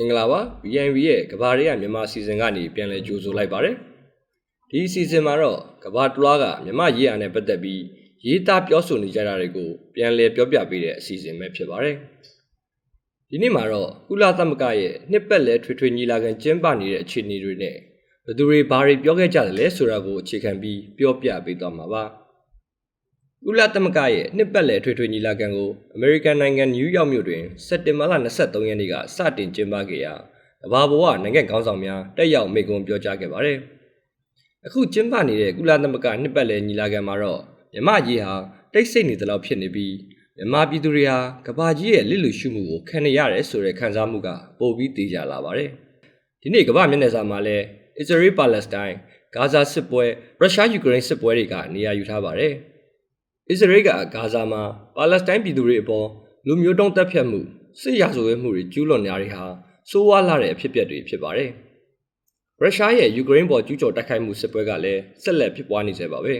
မင်္ဂလာပါ BNB ရဲ့ကဘာရေးကမြန်မာစီစဉ်ကနေပြန်လည်ကြိုဆိုလိုက်ပါတယ်ဒီစီစဉ်မှာတော့ကဘာတလွားကမြန်မာရေးအားနဲ့ပတ်သက်ပြီးရေးသားပြောဆိုနေကြတာတွေကိုပြန်လည်ပြောပြပေးတဲ့အစီအစဉ်ပဲဖြစ်ပါတယ်ဒီနေ့မှာတော့ကုလသမဂ္ဂရဲ့နှစ်ပတ်လည်ထွေထွေညီလာခံကျင်းပနေတဲ့အခြေအနေတွေနဲ့ဘယ်သူတွေဘာတွေပြောခဲ့ကြတယ်လဲဆိုတာကိုအခြေခံပြီးပြောပြပေးသွားမှာပါ ကုလသမဂ္ဂရဲ့နှစ်ပတ်လည်ထွေထွေညီလာခံကိုအမေရိကန်နိုင်ငံနယူးယောက်မြို့တွင်စက်တင်ဘာလ23ရက်နေ့ကစတင်ကျင်းပခဲ့ရာကမ္ဘာပေါ်ကနိုင်ငံခေါင်းဆောင်များတက်ရောက်မိန့်ခွန်းပြောကြားခဲ့ပါတယ်။အခုကျင်းပနေတဲ့ကုလသမဂ္ဂနှစ်ပတ်လည်ညီလာခံမှာတော့မြမကြီးဟာတိတ်ဆိတ်နေသလောက်ဖြစ်နေပြီးမြမပြည်သူတွေဟာကမ္ဘာကြီးရဲ့လစ်လူရှုမှုကိုခံနေရတယ်ဆိုတဲ့ခံစားမှုကပိုပြီးသိကြလာပါတယ်။ဒီနေ့ကမ္ဘာမျက်နှာစာမှာလည်း Israel Palestine ဂါဇာစစ်ပွဲရုရှားယူကရိန်းစစ်ပွဲတွေကနေရာယူထားပါတယ်။ အစ္စရေးကဂါဇာမှာပါလက်စတိုင်းပြည်သူတွေအပေါ်လူမျိုးတုံးတပ်ဖြတ်မှုစစ်ရာဇဝတ်မှုတွေကျူးလွန်နေရတဲ့ဟာဆိုးဝါးလာတဲ့အဖြစ်အပျက်တွေဖြစ်ပါတယ်။ရုရှားရဲ့ယူကရိန်းပေါ်ကျူးကျော်တိုက်ခိုက်မှုစစ်ပွဲကလည်းဆက်လက်ဖြစ်ပွားနေစေပါပဲ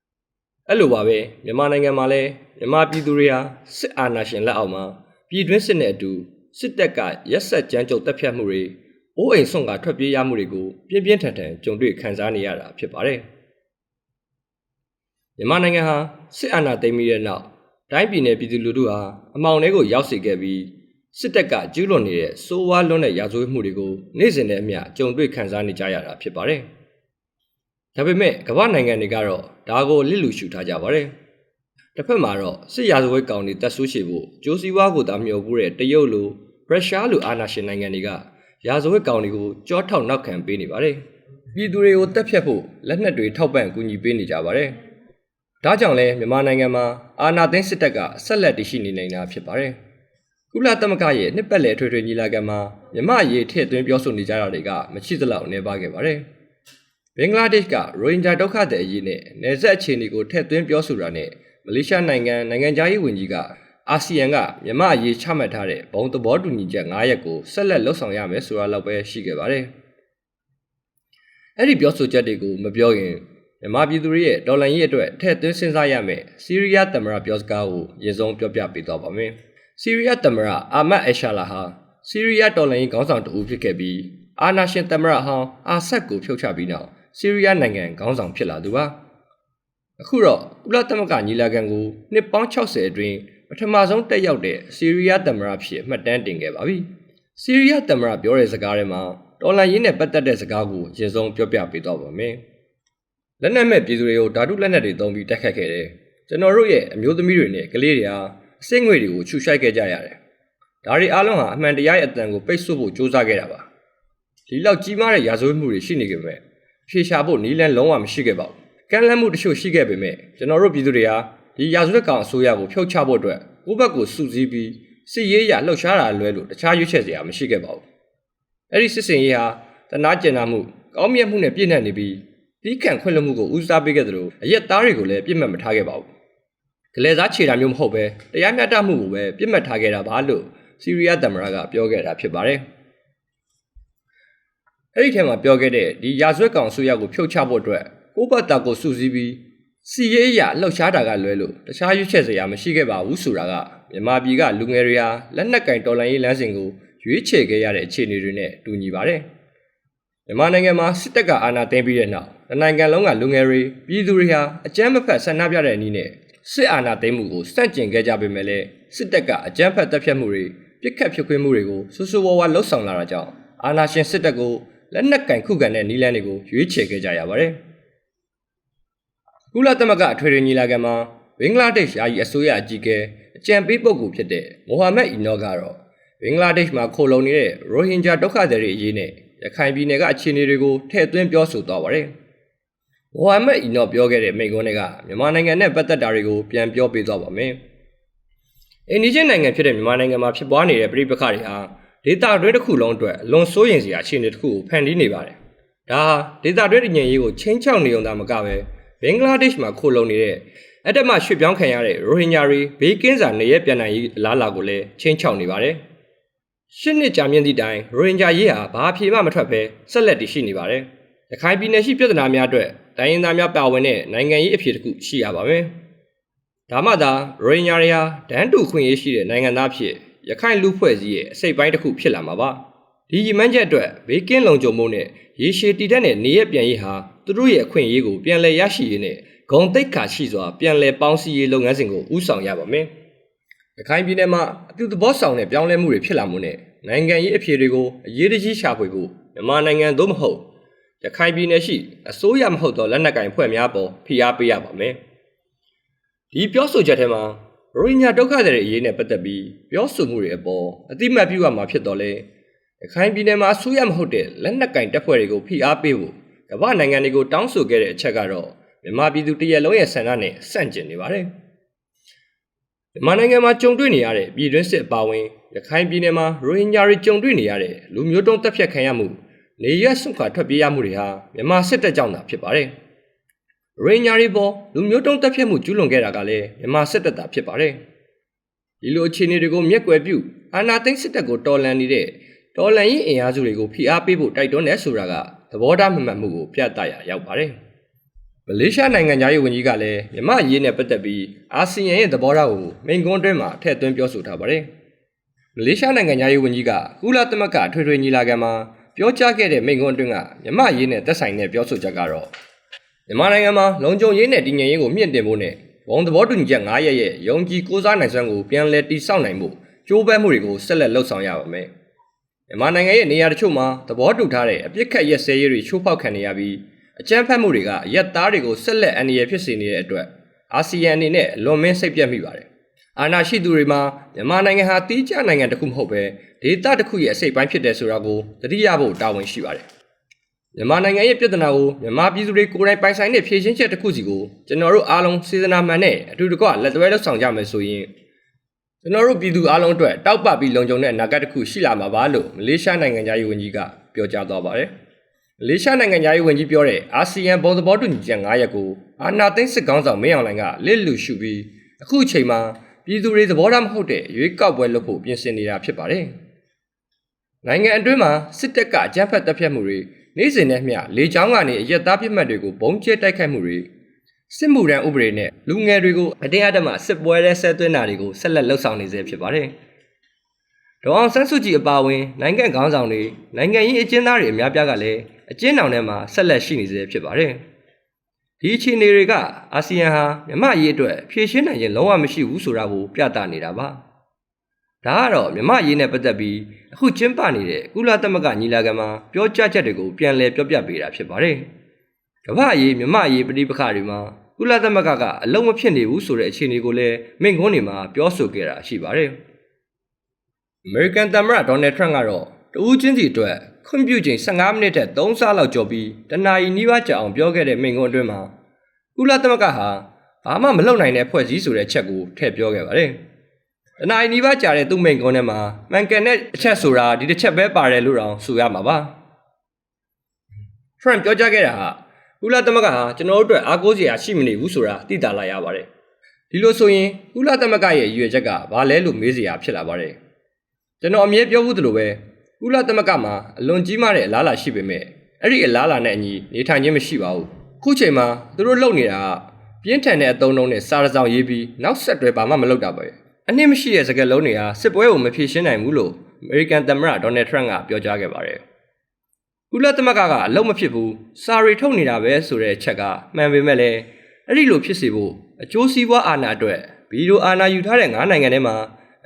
။အဲ့လိုပါပဲမြန်မာနိုင်ငံမှာလည်းမြန်မာပြည်သူတွေဟာစစ်အာဏာရှင်လက်အောက်မှာပြည်တွင်းစစ်နဲ့အတူစစ်တပ်ကရက်ဆက်ကြမ်းကြုတ်တပ်ဖြတ်မှုတွေအိုးအိမ်ဆွန့်ကထွက်ပြေးရမှုတွေကိုပြင်းပြင်းထန်ထန်ကြုံတွေ့ခံစားနေရတာဖြစ်ပါတယ်။မြန်မာနိုင်ငံဟာ စစ်အာဏာသိမ်းပြီးတဲ့နောက်တိုင်းပြည်နယ်ပြည်သူလူထုဟာအမောင်ထဲကိုရောက်စေခဲ့ပြီးစစ်တပ်ကကျူးလွန်နေတဲ့စိုးဝါးလွန်းတဲ့ရာဇဝတ်မှုတွေကိုနေ့စဉ်နဲ့အမျှကြုံတွေ့ခံစားနေကြရတာဖြစ်ပါတယ်။ဒါပေမဲ့ကမ္ဘာနိုင်ငံတွေကတော့ဒါကိုလစ်လူရှုထားကြပါတယ်။တစ်ဖက်မှာတော့စစ်ရာဇဝတ်ကောင်တွေတက်ဆိုးရှိဖို့ကြိုးစည်းဝါးကိုသာမျှော်ဖို့တဲ့တရုတ်လိုရုရှားလိုအာဏာရှင်နိုင်ငံတွေကရာဇဝတ်ကောင်တွေကိုကြောထောက်နောက်ခံပေးနေပါတယ်။ပြည်သူတွေကိုတက်ဖြတ်ဖို့လက်နက်တွေထောက်ပံ့ကူညီပေးနေကြပါတယ်။ ဒါကြောင့်လဲမြန်မာနိုင်ငံမှာအာဏာသိမ်းစစ်တပ်ကဆက်လက်တည်ရှိနေနေတာဖြစ်ပါတယ်။ကုလသမဂ္ဂရဲ့နှစ်ပတ်လည်ထွေထွေညီလာခံမှာမြမရေးထည့်သွင်းပြောဆိုနေကြတာတွေကမရှိသလောက်နေပါခဲ့ပါတယ်။ဘင်္ဂလားဒေ့ရှ်ကရိုဟင်ဂျာဒုက္ခသည်အရေးနဲ့နယ်စပ်အခြေအနေကိုထည့်သွင်းပြောဆိုတာနဲ့မလေးရှားနိုင်ငံနိုင်ငံသားရေးဝန်ကြီးကအာဆီယံကမြမရေးချမှတ်ထားတဲ့ဘုံသဘောတူညီချက်9ရက်ကိုဆက်လက်လှုပ်ဆောင်ရမယ်ဆိုတာလောက်ပဲရှိခဲ့ပါတယ်။အဲ့ဒီပြောဆိုချက်တွေကိုမပြောရင် မြန်မာပြည်သူတွေရဲ့ဒေါ်လာရေးအတွက်ထည့်သွင်းစဉ်းစားရမယ်စီးရီးယားသမ္မတပြောစကားကိုရေစုံပြောပြပေးသွားပါမယ်။စီးရီးယားသမ္မတအာမတ်အရှာလာဟာစီးရီးယားဒေါ်လာရေးခေါင်းဆောင်တဦးဖြစ်ခဲ့ပြီးအာနာရှင်သမ္မတဟောင်းအာဆက်ကိုဖြုတ်ချပြီးနောက်စီးရီးယားနိုင်ငံခေါင်းဆောင်ဖြစ်လာသူပါ။အခုတော့ကုလသမဂ္ဂညီလာခံကိုနှစ်ပေါင်း60အတွင်းပထမဆုံးတက်ရောက်တဲ့စီးရီးယားသမ္မတဖြစ်မှတ်တမ်းတင်ခဲ့ပါပြီ။စီးရီးယားသမ္မတပြောတဲ့စကားထဲမှာဒေါ်လာရင်းနဲ့ပတ်သက်တဲ့စကားကိုရေစုံပြောပြပေးတော့ပါမယ်။ လက်နက်မဲ့ပြည်သူတွေကိုဓာတုလက်နက်တွေသုံးပြီးတိုက်ခတ်ခဲ့တယ်ကျွန်တော်တို့ရဲ့အမျိုးသမီးတွေနဲ့ကလေးတွေဟာအစိတ်ငွေတွေကိုခြုရှိုက်ခဲ့ကြရတယ်ဒါတွေအားလုံးဟာအမှန်တရားရဲ့အတန်ကိုပိတ်ဆို့ဖို့ကြိုးစားခဲ့တာပါဒီလောက်ကြီးမားတဲ့ရာဇဝတ်မှုတွေရှိနေကြပေမဲ့ဖြေရှာဖို့နီးလန်းလုံးဝမရှိခဲ့ပါဘူးကမ်းလှမ်းမှုတချို့ရှိခဲ့ပေမဲ့ကျွန်တော်တို့ပြည်သူတွေဟာဒီရာဇဝတ်ကောင်အစိုးရကိုဖျောက်ချဖို့အတွက်ကိုယ့်ဘက်ကိုစုစည်းပြီးစစ်ရေးရလှုပ်ရှားတာလွဲလို့တခြားရွေးချယ်စရာမရှိခဲ့ပါဘူးအဲ့ဒီစစ်စင်ရေးဟာတနာကျင်နာမှုကောင်းမြတ်မှုနဲ့ပြည့်နှက်နေပြီး တီးခန့်ခွင့်လွှတ်မှုကိုဦးစားပေးခဲ့သလိုအရက်သားတွေကိုလည်းပြစ်မှတ်မထားခဲ့ပါဘူး။ဂလဲစားခြေတာမျိုးမဟုတ်ပဲတရားမျှတမှုကိုပဲပြစ်မှတ်ထားခဲ့တာပါလို့စီးရီးယားသမ္မတကပြောခဲ့တာဖြစ်ပါတယ်။အဲ့ဒီထဲမှာပြောခဲ့တဲ့ဒီရာဇဝတ်ကောင်ဆူရကိုဖြုတ်ချဖို့အတွက်ကိုဘတ်တာကိုစုစည်းပြီးစီရေးရလှုပ်ရှားတာကလွဲလို့တခြားရွေးချယ်စရာမရှိခဲ့ပါဘူးဆိုတာကမြန်မာပြည်ကလူငယ်တွေဟာလက်နက်ကင်တော်လှန်ရေးလမ်းစဉ်ကိုရွေးချယ်ခဲ့ရတဲ့အခြေအနေတွေနဲ့တူညီပါတယ်။မြန်မာနိုင်ငံမှာစစ်တပ်ကအာဏာသိမ်းပြီးတဲ့နောက် နိုင်ငံလုံးကလူငယ်တွေပြည်သူတွေဟာအကြမ်းမဖက်ဆန္ဒပြတဲ့အနည်းနဲ့စစ်အာဏာသိမ်းမှုကိုစန့်ကျင်ခဲ့ကြပေမဲ့လည်းစစ်တပ်ကအကြမ်းဖက်တပ်ဖြတ်မှုတွေပြစ်ခတ်ဖြိုခွင်းမှုတွေကိုဆူဆူဝါးဝါလှုပ်ဆောင်လာတာကြောင့်အာဏာရှင်စစ်တပ်ကိုလက်နက်ကင်ခုခံတဲ့နည်းလမ်းတွေကိုရွေးချယ်ခဲ့ကြရပါတယ်။ကုလသမဂ္ဂအထွေထွေညီလာခံမှာဘင်္ဂလားဒေ့ရှ်ယာယီအစိုးရအကြီးအကဲအကြံပေးပုဂ္ဂိုလ်ဖြစ်တဲ့မိုဟာမက်အီနောကတော့ဘင်္ဂလားဒေ့ရှ်မှာခိုလုံနေတဲ့ရိုဟင်ဂျာဒုက္ခသည်တွေအရေးနဲ့ရခိုင်ပြည်နယ်ကအခြေအနေတွေကိုထည့်သွင်းပြောဆိုသွားပါတယ်။ မိုဟာမက်အီနော့ပြောခဲ့တဲ့မိန့်ခွန်းတွေကမြန်မာနိုင်ငံနဲ့ပတ်သက်တာတွေကိုပြန်ပြောပြသွားပါမယ်။အိန္ဒိယနိုင်ငံဖြစ်တဲ့မြန်မာနိုင်ငံမှာဖြစ်ပွားနေတဲ့ပြည်ပခါတွေဟာဒေတာတွင်းတစ်ခုလုံးအတွက်အလွန်စိုးရိမ်စရာအခြေအနေတစ်ခုကိုဖန်တီးနေပါတယ်။ဒါဟာဒေတာတွင်းညင်ရေးကိုချင်းချောက်နေုံသာမကပဲဘင်္ဂလားဒေ့ရှ်မှာခိုလုံနေတဲ့အတက်မှရွှေ့ပြောင်းခံရတဲ့ရိုဟင်ဂျာတွေဘေးကင်းစာနေရပြန်နိုင်ရေးအလားအလာကိုလည်းချင်းချောက်နေပါတယ်။ရှစ်နှစ်ကြာမြင့်သည့်တိုင်ရိုဟင်ဂျာရေးဟာဘာအဖြေမှမထွက်ဘဲဆက်လက်တည်ရှိနေပါတယ်။ရခိုင်ပြည်နယ်ရှိပြည်ထနာများအတွက် တိုင်းရင်းသားများပါဝင်တဲ့နိုင်ငံရေးအဖြေတစ်ခုရှိရပါမယ်။ဒါမှသာရိုဟင်ဂျာတွေဟာဒန်းတူခွင့်ရေးရှိတဲ့နိုင်ငံသားဖြစ်ရခိုင်လူဖွဲ့စည်းရဲ့အစိတ်ပိုင်းတစ်ခုဖြစ်လာမှာပါဒီရည်မှန်းချက်အတွက်ဘေးကင်းလုံခြုံမှုနဲ့ရေရှည်တည်တဲ့နေရပြန်ရေးဟာသူတို့ရဲ့အခွင့်အရေးကိုပြန်လည်ရရှိရေးနဲ့ဂုံတိတ်ခါရှိစွာပြန်လည်ပေါင်းစည်းရေးလုပ်ငန်းစဉ်ကိုဦးဆောင်ရပါမယ်။ရခိုင်ပြည်နယ်မှာအပြုသဘောဆောင်တဲ့ပြောင်းလဲမှုတွေဖြစ်လာမှုနဲ့နိုင်ငံရေးအဖြေတွေကိုအရေးတကြီးရှာဖွေဖို့မြန်မာနိုင်ငံသို့မဟုတ် ရခိုင်ပြည်နယ်ရှိအစိုးရမဟုတ်သောလက်နက်ကိုင်ဖွဲ့များပေါ်ဖိအားပေးရပါမယ်။ဒီပြောဆိုချက်ထဲမှာရိုဟင်ဂျာဒုက္ခသည်တွေအရေးနဲ့ပတ်သက်ပြီးပြောဆိုမှုတွေအပေါ်အတိအမှတ်ပြုရမှာဖြစ်တော်လဲရခိုင်ပြည်နယ်မှာအစိုးရမဟုတ်တဲ့လက်နက်ကင်တပ်ဖွဲ့တွေကိုဖိအားပေးဖို့ကမ္ဘာနိုင်ငံတွေကိုတောင်းဆိုခဲ့တဲ့အချက်ကတော့မြန်မာပြည်သူတရက်လုံးရဲ့ဆန္ဒနဲ့ဆန့်ကျင်နေပါတယ်။မြန်မာနိုင်ငံမှာကြုံတွေ့နေရတဲ့ပြည်တွင်းစစ်အပါအဝင်ရခိုင်ပြည်နယ်မှာရိုဟင်ဂျာတွေကြုံတွေ့နေရတဲ့လူမျိုးတုံးတပ်ဖြတ်ခံရမှု နေရဆွန့်ခွာထွက်ပြေးရမှုတွေဟာမြန်မာစစ်တပ်ကြောင့်သာဖြစ်ပါတယ်။ရိုဟင်ဂျာတွေပေါ်လူမျိုးတုံးတပ်ဖြတ်မှုကျူးလွန်ခဲ့တာကလည်းမြန်မာစစ်တပ်သာဖြစ်ပါတယ်။ဒီလိုအခြေအနေတွေကိုမျက်ကွယ်ပြုအာဏာသိမ်းစစ်တပ်ကိုတော်လှန်နေတဲ့တော်လှန်ရေးအင်အားစုတွေကိုဖိအားပေးဖို့တိုက်တွန်းတယ်ဆိုတာကသဘောထားမမှန်မှုကိုပြသရာရောက်ပါတယ်။မလေးရှားနိုင်ငံသားရေးဝန်ကြီးကလည်းမြမအရေးနဲ့ပတ်သက်ပြီးအာဆီယံရဲ့သဘောထားကိုမိန့်ခွန်းအတွင်းမှာထည့်သွင်းပြောဆိုထားပါတယ်။မလေးရှားနိုင်ငံသားရေးဝန်ကြီးကကုလသမဂ္ဂထွေထွေညီလာခံမှာ ပြောကြားခဲ့တဲ့မိန့်ခွန်းအတွင်းကမြမအရေးနဲ့သက်ဆိုင်တဲ့ပြောဆိုချက်ကတော့မြန်မာနိုင်ငံမှာလုံခြုံရေးနဲ့တည်ငြိမ်ရေးကိုမြင့်တင်ဖို့နဲ့ဘုံသဘောတူညီချက်9ရက်ရဲ့ယုံကြည်ကိုးစားနိုင်စွမ်းကိုပြန်လည်တည်ဆောက်နိုင်ဖို့ကြိုးပမ်းမှုတွေကိုဆက်လက်လှုပ်ဆောင်ရပါမယ်။မြန်မာနိုင်ငံရဲ့နေရာတချို့မှာသဘောတူထားတဲ့အပြစ်ခတ်ရက်စဲရေးတွေချိုးဖောက်ခံနေရပြီးအကြမ်းဖက်မှုတွေကရက်သားတွေကိုဆက်လက်အန္တရာယ်ဖြစ်စေနေတဲ့အတွက်အာဆီယံအနေနဲ့လွန်မင်းစိတ်ပြတ်မိပါတယ်။အာဏာရှိသူတွေမှာမြန်မာနိုင်ငံဟာတီးခြားနိုင်ငံတစ်ခုမဟုတ်ပဲ ဒေသတစ်ခုရဲ့အစိတ်ပိုင်းဖြစ်တယ်ဆိုတာကိုသတိရဖို့တာဝန်ရှိပါတယ်။မြန်မာနိုင်ငံရဲ့ပြည်ထနာကိုမြန်မာပြည်သူတွေကိုယ်တိုင်ပိုင်ဆိုင်တဲ့ဖြည့်ရှင်းချက်တစ်ခုစီကိုကျွန်တော်တို့အားလုံးစေတနာမှန်နဲ့အထူးတကွလက်တွဲလှဆောင်ကြမယ်ဆိုရင်ကျွန်တော်တို့ပြည်သူအားလုံးအတွက်တောက်ပပြီးလုံခြုံတဲ့အနာဂတ်တစ်ခုရှိလာမှာပါလို့မလေးရှားနိုင်ငံသားရေးဝန်ကြီးကပြောကြားသွားပါတယ်။မလေးရှားနိုင်ငံသားရေးဝန်ကြီးပြောတဲ့အာဆီယံဘုံသဘောတူညီချက်9ရပ်ကိုအာဏာသိမ်းစစ်ကောင်ဆောင်မင်းအောင်လှိုင်ကလစ်လူရှုပြီးအခုအချိန်မှာပြည်သူတွေသဘောထားမဟုတ်တဲ့ရွေးကောက်ပွဲလုပ်ဖို့ပြင်ဆင်နေတာဖြစ်ပါတယ်။ နိုင်ငံအတွင်းမှာစစ်တပ်ကအကြမ်းဖက်တပ်ဖြတ်မှုတွေနေ့စဉ်နဲ့မျှလေကြောင်းကနေအရက်သားပြစ်မှတ်တွေကိုဘုံကျဲတိုက်ခိုက်မှုတွေစစ်မှုရန်ဥပဒေနဲ့လူငယ်တွေကိုအတင်းအဓမ္မစစ်ပွဲရဲဆက်သွင်းတာတွေကိုဆက်လက်လှုပ်ဆောင်နေစေဖြစ်ပါတယ်။ဒေါအောင်ဆန်းစုကြည်အပါအဝင်နိုင်ငံခေါင်းဆောင်တွေနိုင်ငံရေးအကျဉ်းသားတွေအများပြားကလည်းအကျဉ်းထောင်ထဲမှာဆက်လက်ရှိနေစေဖြစ်ပါတယ်။ဒီအခြေအနေတွေကအာဆီယံဟာမြမရေးအတွက်ဖြည့်ရှင်းနိုင်ခြင်းလုံးဝမရှိဘူးဆိုတာကိုပြသနေတာပါ။ ဒါကတော့မြမရေးနဲ့ပတ်သက်ပြီးအခုကျင်းပနေတဲ့ကုလသမဂ္ဂညီလာခံမှာပြောကြားချက်တွေကိုပြန်လည်ပြောပြပေးတာဖြစ်ပါတယ်။ကမ္ဘာရေးမြမရေးပဋိပက္ခတွေမှာကုလသမဂ္ဂကအလုံးမဖြစ်နေဘူးဆိုတဲ့အခြေအနေကိုလည်းမိန့်ခွန်းတွေမှာပြောဆိုခဲ့တာရှိပါတယ်။ American သမ္မတ Donald Trump ကတော့တဦးချင်းစီအတွက်ခွင့်ပြုချိန်15မိနစ်ထက်3ဆလောက်ကျော်ပြီးတနာရီနီးပါးကြာအောင်ပြောခဲ့တဲ့မိန့်ခွန်းအတွင်းမှာကုလသမဂ္ဂဟာဘာမှမလုပ်နိုင်တဲ့ဖွဲ့စည်းဆိုတဲ့ချက်ကိုထည့်ပြောခဲ့ပါတယ်။ တနင်္လာနီးပါးကြာတဲ့သူ့မိန်ကွန်းထဲမှာမှန်ကန်တဲ့အချက်ဆိုတာဒီတစ်ချက်ပဲပါတယ်လို့တောင်ဆိုရမှာပါ။ Trump ပြောကြားခဲ့တာဟာကုလသမဂ္ဂဟာကျွန်တော်တို့အတွက်အားကိုးစရာရှိမနေဘူးဆိုတာသိတာလာရပါတယ်။ဒီလိုဆိုရင်ကုလသမဂ္ဂရဲ့ရည်ရွယ်ချက်ကဘာလဲလို့မေးစရာဖြစ်လာပါတယ်။ကျွန်တော်အမြဲပြောဘူးသလိုပဲကုလသမဂ္ဂမှာအလွန်ကြီးမားတဲ့အလားအလာရှိပေမဲ့အဲ့ဒီအလားအလာနဲ့အညီနေထိုင်ခြင်းမရှိပါဘူး။ခုချိန်မှာသူတို့လုပ်နေတာကပြင်းထန်တဲ့အသုံးနှုန်းနဲ့စာရစောင်ရေးပြီးနောက်ဆက်တွဲဘာမှမလုပ်တာပဲ။ အနည်းမရှိတဲ့စကားလုံးတွေဟာစစ်ပွဲကိုမဖြေရှင်းနိုင်ဘူးလို့အမေရိကန်သမ္မတဒေါ်နယ်ထရန့်ကပြောကြားခဲ့ပါတယ်။ကုလသမဂ္ဂကအလုံးမဖြစ်ဘူးစာရီထုတ်နေတာပဲဆိုတဲ့ချက်ကမှန်ပေမဲ့လည်းအဲ့ဒီလိုဖြစ်စေဖို့အကျိုးစီးပွားအာဏာအတွက်ဗီဒီယိုအာဏာယူထားတဲ့၅နိုင်ငံထဲမှာ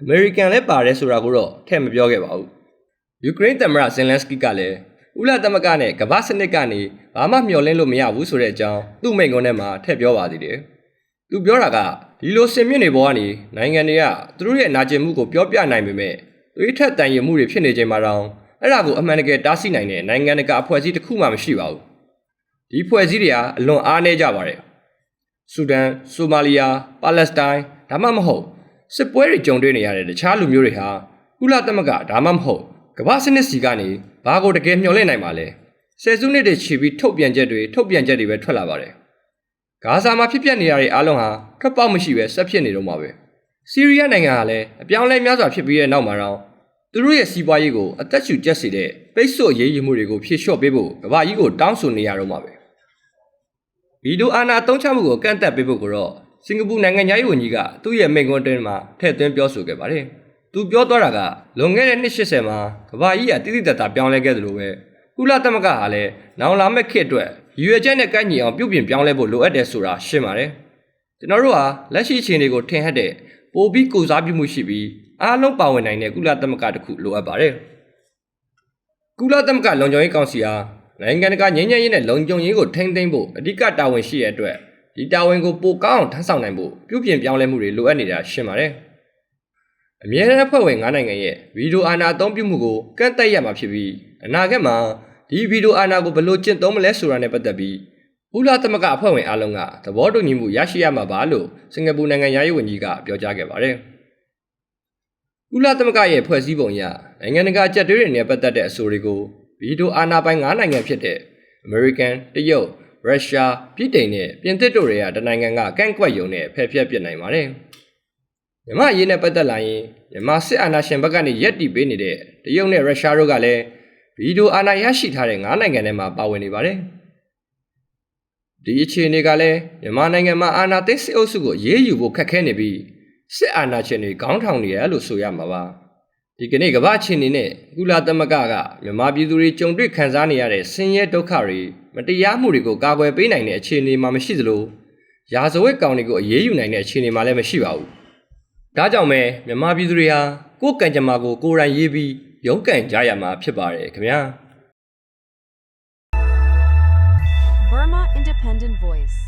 အမေရိကန်လည်းပါတယ်ဆိုတာကိုတော့ထည့်မပြောခဲ့ပါဘူး။ယူကရိန်းသမ္မတဇင်လန်စကီကလည်းဥလသမဂ္ဂနဲ့ကမ္ဘာစနစ်ကနေဘာမှမျှော်လင့်လို့မရဘူးဆိုတဲ့အကြောင်းသူ့မိန့်ခွန်းထဲမှာထည့်ပြောပါသေးတယ်။သူပြောတာက ဒီလိုစင်မြင့်နေပေါ်ကနေနိုင်ငံတွေကသူတို့ရဲ့နာကျင်မှုကိုပြောပြနိုင်ပေမဲ့သွေးထက်တန်ရမှုတွေဖြစ်နေချိန်မှာတော့အဲ့ဒါကိုအမှန်တကယ်တားဆီးနိုင်တဲ့နိုင်ငံတကာအဖွဲ့အစည်းတစ်ခုမှမရှိပါဘူးဒီဖွဲ့စည်းတွေကအလွန်အားနည်းကြပါတယ်ဆူဒန်ဆိုမာလီယာပါလက်စတိုင်းဒါမှမဟုတ်စစ်ပွဲတွေကြုံတွေ့နေရတဲ့တခြားလူမျိုးတွေဟာကုလသမဂ္ဂဒါမှမဟုတ်ကမ္ဘာစနစ်စီကနေဘာကိုတကယ်မျှော်လင့်နိုင်ပါလဲဆယ်စုနှစ်တွေချီပြီးထုတ်ပြန်ချက်တွေထုတ်ပြန်ချက်တွေပဲထွက်လာပါတယ် ဂါဇာမှာဖြစ်ပျက်နေရတဲ့အားလုံးဟာထွက်ပေါက်မရှိပဲဆက်ဖြစ်နေတော့မှာပဲဆီးရီးယားနိုင်ငံကလည်းအပြောင်းလဲများစွာဖြစ်ပြီးတဲ့နောက်မှာတော့သူတို့ရဲ့စီးပွားရေးကိုအသက်ရှူကျက်စေတဲ့ပိတ်ဆို့ရေးယူမှုတွေကိုဖြေလျှော့ပေးဖို့ကမ္ဘာကြီးကိုတောင်းဆိုနေရတော့မှာပဲဗီဒိုအာနာတုံးချမှုကိုကန့်သက်ပေးဖို့ကိုတော့စင်ကာပူနိုင်ငံသားရေးဝန်ကြီးကသူ့ရဲ့မိန့်ခွန်းတွင်မှာထည့်သွင်းပြောဆိုခဲ့ပါတယ်သူပြောသွားတာကလွန်ခဲ့တဲ့နှစ်80မှာကမ္ဘာကြီးကတိတိတတ်တာပြောင်းလဲခဲ့သလိုပဲ ကုလသမဂ္ဂဟာလည်းနောင်လာမယ့်ခေတ်အတွက်ရည်ရွယ်ချက်နဲ့ကိုက်ညီအောင်ပြုပြင်ပြောင်းလဲဖို့လိုအပ်တယ်ဆိုတာရှင်းပါတယ်ကျွန်တော်တို့ဟာလက်ရှိအခြေအနေကိုထင်ဟပ်တဲ့ပိုပြီးကိုစားပြုမှုရှိပြီးအားလုံးပါဝင်နိုင်တဲ့ကုလသမဂ္ဂတစ်ခုလိုအပ်ပါတယ်ကုလသမဂ္ဂလုံခြုံရေးကောင်စီဟာနိုင်ငံတကာငြိမ်းချမ်းရေးနဲ့လုံခြုံရေးကိုထိန်းသိမ်းဖို့အဓိကတာဝန်ရှိတဲ့အတွက်ဒီတာဝန်ကိုပိုကောင်းအောင်ထမ်းဆောင်နိုင်ဖို့ပြုပြင်ပြောင်းလဲမှုတွေလိုအပ်နေတာရှင်းပါတယ် အမြဲတမ်းအဖွဲ့ဝင်9နိုင်ငံရဲ့ဗီဒီယိုအာဏာအသုံးပြုမှုကိုကန့်သတ်ရမှာဖြစ်ပြီးအနာဂတ်မှာဒီဗီဒီယိုအာဏာကိုဘယ်လိုကျင့်သုံးမလဲဆိုတာနဲ့ပတ်သက်ပြီးဥလာသမဂအဖွဲ့ဝင်အလုံးကသဘောတူညီမှုရရှိရမှာပါလို့စင်ကာပူနိုင်ငံသားရေးဝန်ကြီးကပြောကြားခဲ့ပါတယ်။ဥလာသမဂရဲ့ဖွဲ့စည်းပုံအရနိုင်ငံတကာကြက်တွေတွေနဲ့ပတ်သက်တဲ့အဆိုတွေကိုဗီဒီယိုအာဏာပိုင်9နိုင်ငံဖြစ်တဲ့ American, တရုတ်၊ရုရှား၊ပြည်တိုင်နဲ့ပြင်သစ်တို့တွေကတနိုင်ငံကကန့်ကွက်ယုံနဲ့ဖယ်ဖျက်ပစ်နိုင်ပါတယ်။ မြမအရေးနဲ့ပတ်သက်လာရင်မြမစစ်အာဏာရှင်ဘက်ကနေရက်တီပေးနေတဲ့တရုတ်နဲ့ရုရှားတို့ကလည်းဗီဒီယိုအာဏာရရှိထားတဲ့၅နိုင်ငံထဲမှာပါဝင်နေပါတယ်။ဒီအခြေအနေကလည်းမြန်မာနိုင်ငံမှာအာဏာသိမ်းစစ်အုပ်စုကိုအေးအေးယူဖို့ခက်ခဲနေပြီးစစ်အာဏာရှင်တွေခေါင်းထောင်နေရလို့ဆိုရမှာပါ။ဒီကနေ့ကမ္ဘာအခြေအနေနဲ့ကုလသမဂ္ဂကမြန်မာပြည်သူတွေကြုံတွေ့ခံစားနေရတဲ့ဆင်းရဲဒုက္ခတွေမတရားမှုတွေကိုကာကွယ်ပေးနိုင်တဲ့အခြေအနေမှာမရှိသလိုရာဇဝတ်ကောင်တွေကိုအေးအေးယူနိုင်တဲ့အခြေအနေမှာလည်းမရှိပါဘူး။ ဒါကြောင့်ပဲမြန်မာပြည်သူတွေဟာကိုယ်ကံကြမ္မာကိုကိုယ်တိုင်ရေးပြီးရုန်းကန်ကြရမှာဖြစ်ပါတယ်ခင်ဗျာ Burma Independent Voice.